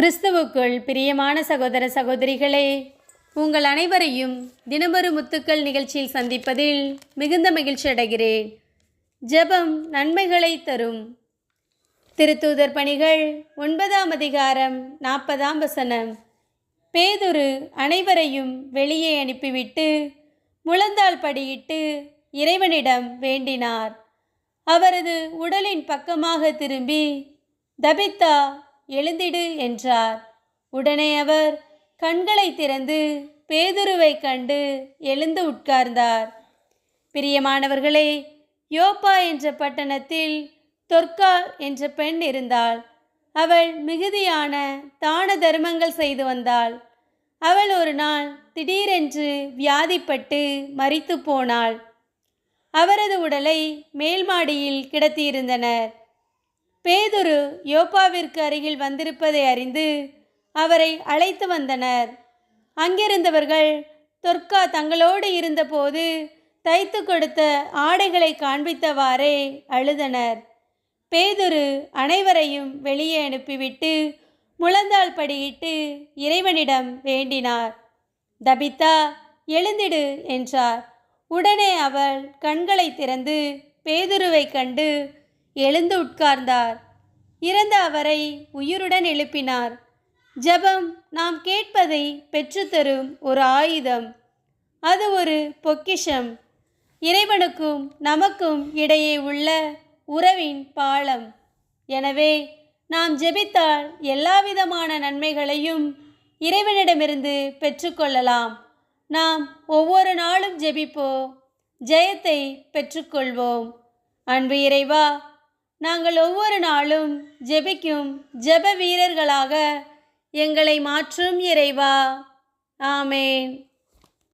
கிறிஸ்துவுக்குள் பிரியமான சகோதர சகோதரிகளே உங்கள் அனைவரையும் தினமொரு முத்துக்கள் நிகழ்ச்சியில் சந்திப்பதில் மிகுந்த மகிழ்ச்சி அடைகிறேன். ஜெபம் நன்மைகளை தரும். திருத்தூதர் பணிகள் ஒன்பதாம் அதிகாரம் நாற்பதாம் வசனம். பேதுரு அனைவரையும் வெளியே அனுப்பிவிட்டு முழந்தாள் படியிட்டு இறைவனிடம் வேண்டினார். அவரது உடலின் பக்கமாக திரும்பி தபித்தா எழுந்திடு என்றார். உடனே அவர் கண்களை திறந்து பேதுருவை கண்டு எழுந்து உட்கார்ந்தார். பிரியமானவர்களே யோப்பா என்ற பட்டணத்தில் தொர்க்கா என்ற பெண் இருந்தாள். அவள் மிகுதியான தான தர்மங்கள் செய்து வந்தாள். அவள் ஒரு நாள் திடீரென்று வியாதிப்பட்டு மறித்து போனாள். அவரது உடலை மேல் மாடியில் கிடத்தியிருந்தனர். பேதுரு யோப்பாவிற்கு அருகில் வந்திருப்பதை அறிந்து அவரை அழைத்து வந்தனர். அங்கிருந்தவர்கள் தொர்க்கா தங்களோடு இருந்தபோது தைத்து கொடுத்த ஆடைகளை காண்பித்தவாறே அழுதனர். பேதுரு அனைவரையும் வெளியே அனுப்பிவிட்டு முழந்தாள் படியிட்டு இறைவனிடம் வேண்டினார். தபிதா எழுந்திடு என்றார். உடனே அவள் கண்களை திறந்து பேதுருவை கண்டு எழுந்து உட்கார்ந்தார். இறந்த அவரை உயிருடன் எழுப்பினார். ஜெபம் நாம் கேட்பதை பெற்றுத்தரும் ஒரு ஆயுதம். அது ஒரு பொக்கிஷம். இறைவனுக்கும் நமக்கும் இடையே உள்ள உறவின் பாலம். எனவே நாம் ஜெபித்தால் எல்லாவிதமான நன்மைகளையும் இறைவனிடமிருந்து பெற்றுக்கொள்ளலாம். நாம் ஒவ்வொரு நாளும் ஜெபிப்போம். ஜெயத்தை பெற்றுக்கொள்வோம். அன்பு இறைவா நாங்கள் ஒவ்வொரு நாளும் ஜெபிக்கும் ஜெப வீரர்களாக எங்களை மாற்றும் இறைவா. ஆமேன்.